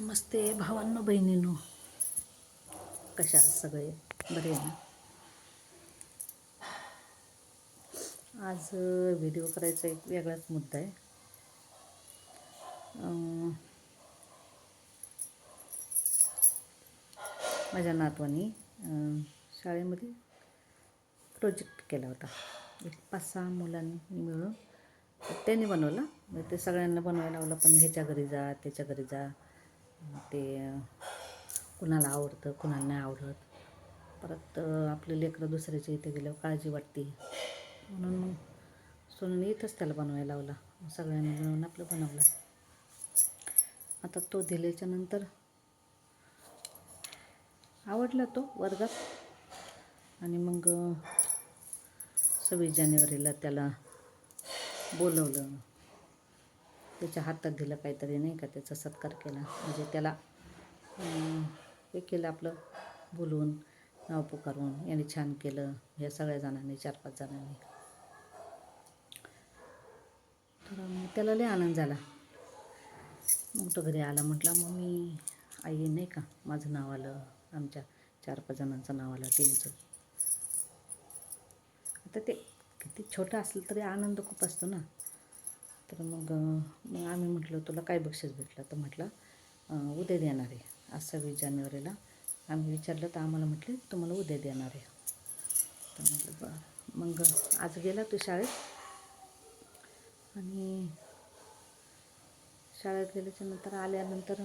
नमस्ते भावांनो बहिणींनो. कशा सगळे? बरे आहे ना? आज व्हिडिओ करायचा एक वेगळाच मुद्दा आहे. माझ्या नातवानी शाळेमध्ये प्रोजेक्ट केला होता. एक पाच सहा मुलांनी मिळून त्यांनी बनवला. मग ते सगळ्यांना बनवायला लावलं पण ह्याच्या घरी जा त्याच्या घरी जा. ते कुणाला आवडतं कुणाला नाही आवडत. परत आपले लेकरं दुसऱ्याच्या इथे गेल्यावर काळजी वाटते. म्हणून मग सोनूने इथंच त्याला बनवायला लावला. सगळ्यांनी मिळून आपलं बनवलं. आता तो दिल्याच्या नंतर आवडला तो वर्गात. आणि मग सव्वीस जानेवारीला त्याला बोलवलं. त्याच्या हातात दिलं काहीतरी नाही का? त्याचा सत्कार केला. म्हणजे त्याला हे केलं आपलं बोलवून नाव पुकारून याने छान केलं. या सगळ्या जणांनी चार पाच जणांनी. तर मग त्याला लय आनंद झाला. मग तो घरी आला म्हटला मी आई नाही का? माझं नाव आलं. आमच्या चार पाच जणांचं नाव आलं टीमचं आता ते किती छोटं असलं तरी आनंद खूप असतो ना. तर मग मग आम्ही म्हटलं तुला काय बक्षीस भेटलं? तर म्हटलं उद्या देणार आहे. आज सव्वीस जानेवारीला आम्ही विचारलं तर आम्हाला म्हटले तुम्हाला उद्या देणार आहे. तर म्हटलं बरं. मग आज गेला तू शाळेत. आणि शाळेत गेल्याच्यानंतर आल्यानंतर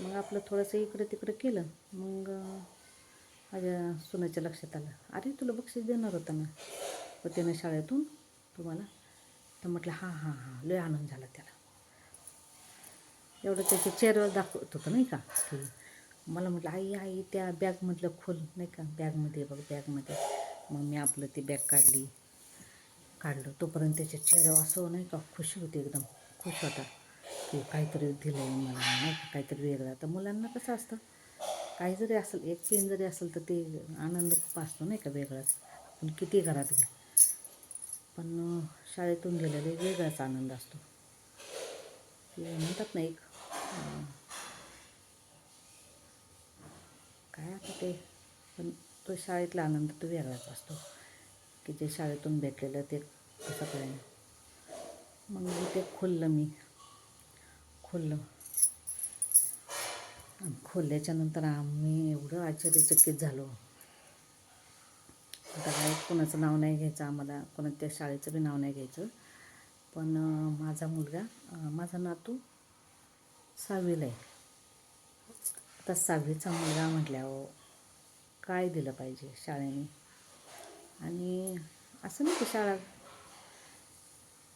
मग आपलं थोडंसं इकडं तिकडं केलं. मग माझ्या सुनाच्या लक्षात आलं अरे तुला बक्षीस देणार होता ना? त्यानं शाळेतून तुम्हाला तर म्हटलं हां हां हां लय आनंद झाला त्याला. एवढं त्याच्या चेहऱ्यावर दाखवत होतं नाही का? की मला म्हटलं आई आई त्या बॅगमधलं खोल नाही का? बॅगमध्ये बघ बॅगमध्ये मग मी आपलं ती बॅग काढली. काढलं. तोपर्यंत त्याच्या चेहऱ्यावर असं नाही का खुशी होती एकदम. खुश होता की काहीतरी दिलं आहे मला नाही का? काहीतरी वेगळं. तर मुलांना कसं असतं काही जरी असेल एक पेन जरी असेल तर ते आनंद खूप असतो नाही का वेगळाच. पण किती घरात घे पण शाळेतून शाळेतून गेलेले वेगळाच आनंद असतो. ते म्हणतात ना एक काय आता ते पण तो शाळेतला आनंद तो वेगळाच असतो. की जे शाळेतून भेटलेलं ते कसं काय मग मी ते खोललं मी. खोललं. आणि आम्ही एवढं आश्चर्यचकित झालो. आता काय कोणाचं नाव नाही घ्यायचं आम्हाला कोणा त्या शाळेचं बी नाव नाही घ्यायचं. पण माझा मुलगा माझा नातू सहावीला आहे. आता सहावीचा मुलगा म्हटल्यावर काय दिलं पाहिजे शाळेने? आणि असं नाही की शाळा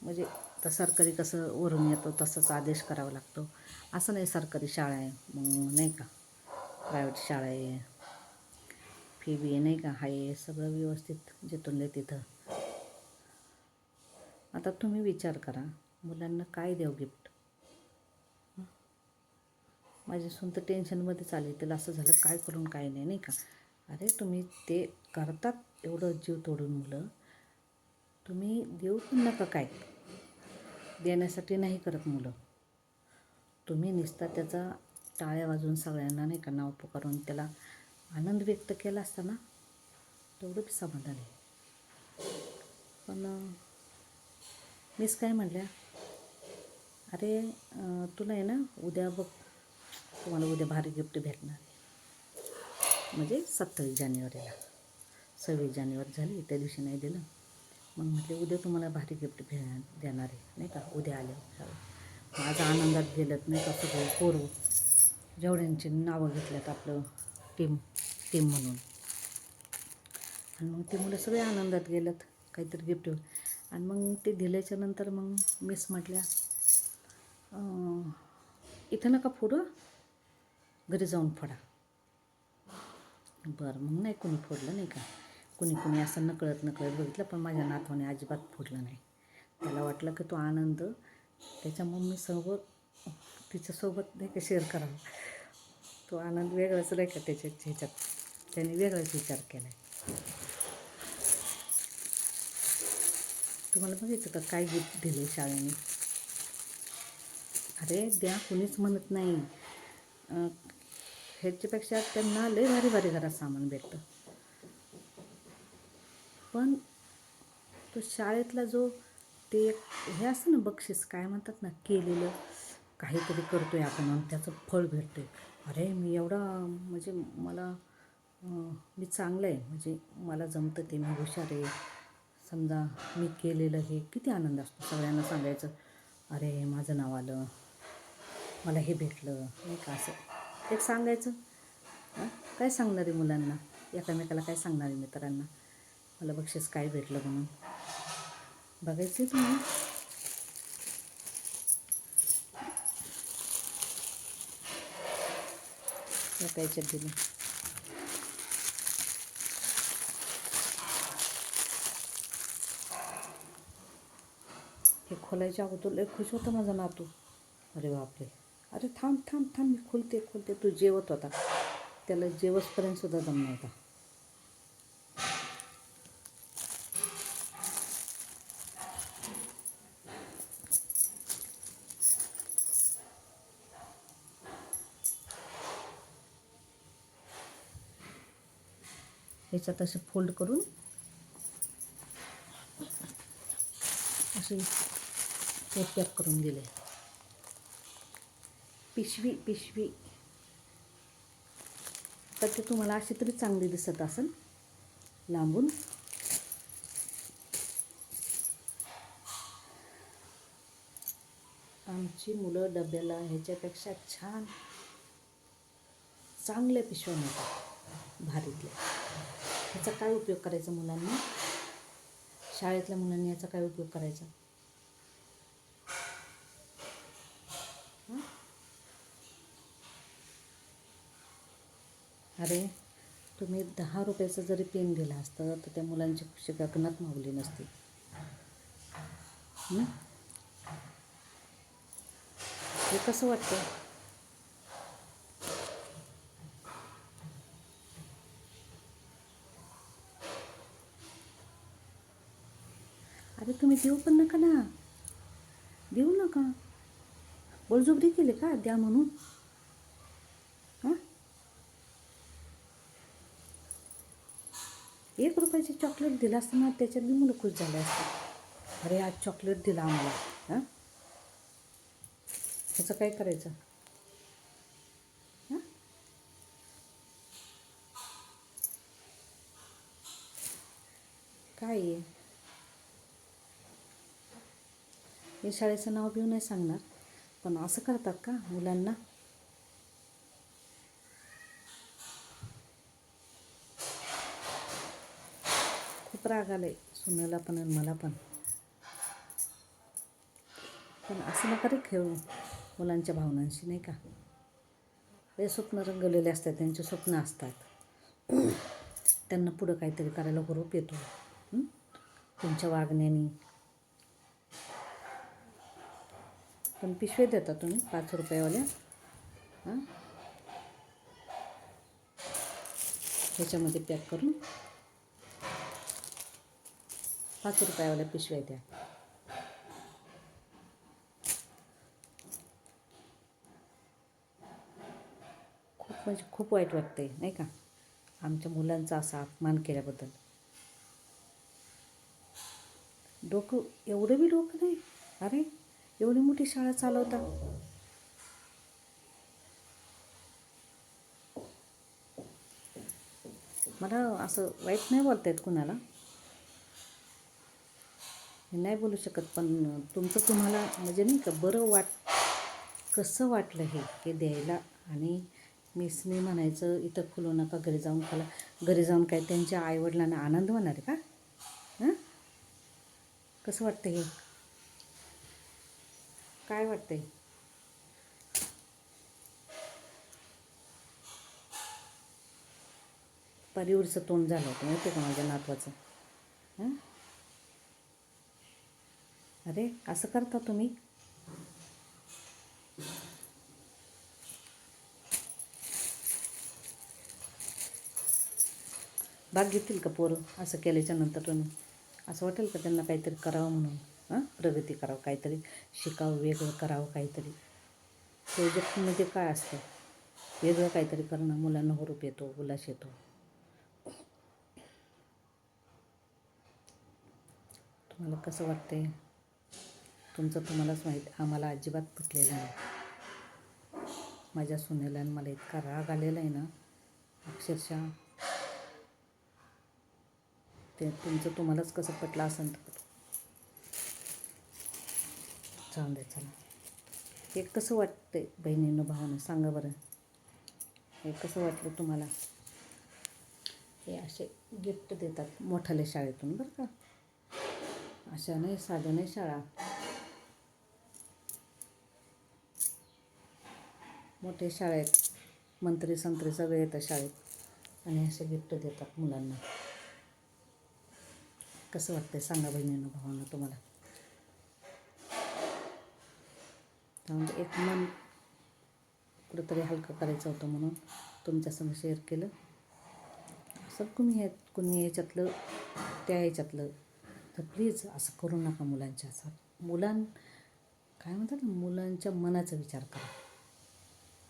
म्हणजे तर सरकारी कसं वरून येतो तसंच आदेश करावा लागतो. असं नाही सरकारी शाळा आहे मग नाही का? प्रायव्हेट शाळा आहे. फी बी नाही का? आहे सगळं व्यवस्थित जिथूनले तिथं. आता तुम्ही विचार करा मुलांना काय देऊ गिफ्ट माझी सून तर टेन्शनमध्ये चालेल तिला असं झालं काय करून काय नाही नाही का? अरे तुम्ही ते करतात एवढं जीव तोडून मुलं. तुम्ही देऊ पण नका काय? देण्यासाठी नाही करत मुलं. तुम्ही निसता त्याचा टाळ्या वाजून सगळ्यांना नाही का नाव पुकारून त्याला आनंद व्यक्त केला असता ना तेवढं बी समाधान आहे. पण मीच काय म्हणल्या अरे तुला आहे ना उद्या बघ तुम्हाला उद्या भारी गिफ्ट भेटणार आहे. म्हणजे सत्तावीस जानेवारीला. सव्वीस जानेवारी झाली त्या दिवशी नाही दिलं. मग म्हटले उद्या तुम्हाला भारी गिफ्ट भे देणार आहे. नाही का उद्या आले. माझा आनंदात गेलं नाही का सगळं पोरं. जेवढ्यांची नावं घेतल्यात आपलं टीम टीम म्हणून. आणि मग ते मुलं सगळे आनंदात गेलं काहीतरी गिफ्ट आणि मग ते दिल्याच्या नंतर मग मिस म्हटल्या इथं नका फोडू घरी जाऊन फोडा. बरं मग नाही कोणी फोडलं नाही का? कुणी कुणी असं नकळत नकळत बघितलं पण माझ्या नातवाने अजिबात फोडलं नाही. त्याला वाटलं की तो आनंद त्याच्या मम्मीसोबत तिच्यासोबत नाही का शेअर करावा. तो आनंद वेगळाच नाही का त्याच्या ह्याच्यात. त्याने वेगळाच विचार केला आहे तुम्हाला बघायचं का काय गिफ्ट दिले शाळेने? अरे द्या कुणीच म्हणत नाही. ह्याच्यापेक्षा त्यांना लय भारी भारी घरात सामान भेटतं. पण तो शाळेतला जो ते एक हे असतं ना बक्षीस काय म्हणतात ना केलेलं काहीतरी करतोय आपण आणि त्याचं फळ भेटतंय. अरे मी एवढा म्हणजे मला मी चांगलं आहे म्हणजे मला जमतं ते मी हुशार आहे. समजा मी केलेलं हे किती आनंद असतो सगळ्यांना सांगायचं. अरे माझं नाव आलं. मला हे भेटलं. नाही का असं? एक सांगायचं. काय सांगणार आहे मुलांना? एकामेकाला काय सांगणार आहे मित्रांना? मला बक्षीस काय भेटलं म्हणून? बघायचं तुम्ही. या काय हे खोलायच्या अगोदर लय खुश होता माझा नातू. अरे बापरे. अरे थांब थांब थांब मी खोलते खोलते. तू जेवत होता. त्याला जेवसपर्यंत सुद्धा दम नव्हता ह्याच्यात असे फोल्ड करून असे हे पॅक करून दिले. पिशवी पिशवी. तर ते तुम्हाला अशी तरी चांगली दिसत असेल. लांबून. आमची मुलं डब्याला ह्याच्यापेक्षा छान चांगल्या पिशव्या मिळतात. भारीतल्या. ह्याचा काय उपयोग करायचा मुलांनी? शाळेतल्या मुलांनी याचा काय उपयोग करायचा? अरे तुम्ही दहा रुपयाचं जरी पेन दिला असतं तर त्या मुलांची खुशी गगनात मावली नसती. हे कसं वाटतं अरे तुम्ही देऊ पण नका ना. देऊ नका. बळजोबरी केले का? द्या म्हणून. हां? एक रुपयाचे चॉकलेट दिलं असताना त्याच्यात बी मुलं खुश झाले असते अरे आज चॉकलेट दिला आम्हाला. हां? ह्याचं काय करायचं? हां? काय आहे? हे शाळेचं नाव घेऊन नाही सांगणार. पण असं करतात का मुलांना? खूप राग आलाय सुनाला पण आणि मला पण. पण असं नका रे खेळू मुलांच्या भावनांशी नाही का? हे स्वप्न रंगवलेले असतात त्यांचे स्वप्न असतात. त्यांना पुढं काहीतरी करायला हुरूप येतो. तुमच्या वागण्याने पण पिशवे देता तुम्ही पाच रुपयावाल्या. हां? ह्याच्यामध्ये पॅक करून पाच रुपयावाल्या पिशव्या द्या. खूप म्हणजे खूप वाईट वाटतंय नाही का? आमच्या मुलांचा असा अपमान केल्याबद्दल. डोकं एवढं बी डोकं नाही. अरे एवढी मोठी शाळा चालवता? मला असं वाईट नाही बोलता येत कुणाला. मी नाही बोलू शकत पण तुमचं तुम्हाला म्हणजे नाही का बरं वाट कसं वाटलं हे हे द्यायला? आणि मिसने म्हणायचं इथं खुलू नका घरी जाऊन खाला. घरी जाऊन काय त्यांच्या आईवडिलांना आनंद होणार आहे का? हां? कसं वाटतं हे? काय वाटतंय? परिवरचं तोंड झालं होतं माहिती आहे का माझ्या नातवाचं? अरे असं करता तुम्ही? भाग घेतील का पोरं? असं केल्याच्यानंतर तुम्ही? असं वाटेल का त्यांना काहीतरी करावं म्हणून? हां? प्रगती करावं काहीतरी शिकावं वेगळं करावं काहीतरी. प्रोजेक्ट म्हणजे काय असतं? वेगळं काहीतरी करणं मुलांना हुरूप येतो उल्हास येतो. तुम्हाला कसं वाटतंय? तुमचं तुम्हालाच माहीत आम्हाला अजिबात पटलेलं नाही. माझ्या सुनेला आणि मला इतका राग आलेला आहे ना अक्षरशः. ते तुमचं तुम्हालाच कसं पटलं असं तर चला. हे कसं वाटतंय बहिणीनं भावानं सांगा बरं. हे कसं वाटलं तुम्हाला? हे असे गिफ्ट देतात मोठाल्या शाळेतून बरं का? अशा नाही साध्या नाही शाळा. मोठ्या शाळेत मंत्री संत्री सगळे येतात शाळेत आणि असे गिफ्ट देतात मुलांना. कसं वाटतंय? सांगा बहिणीनं भावानं तुम्हाला. म्हणजे एक मन कुठंतरी हलकं करायचं होतं म्हणून तुमच्यासमोर शेअर केलं. असं कुणी हे कुणी याच्यातलं त्या याच्यातलं तर प्लीज असं करू नका मुलांच्या असं. मुलां काय म्हणतात ना मुलांच्या मनाचा विचार करा.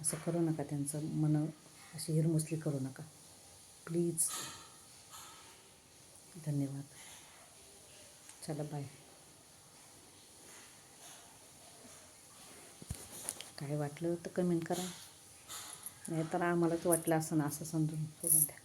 असं करू नका त्यांचं मन अशी हिरमुसली करू नका. प्लीज धन्यवाद. चला बाय काय वाटलं तर कमेंट करा. नाहीतर आम्हालाच वाटलं असं ना असं समजून सोडून द्या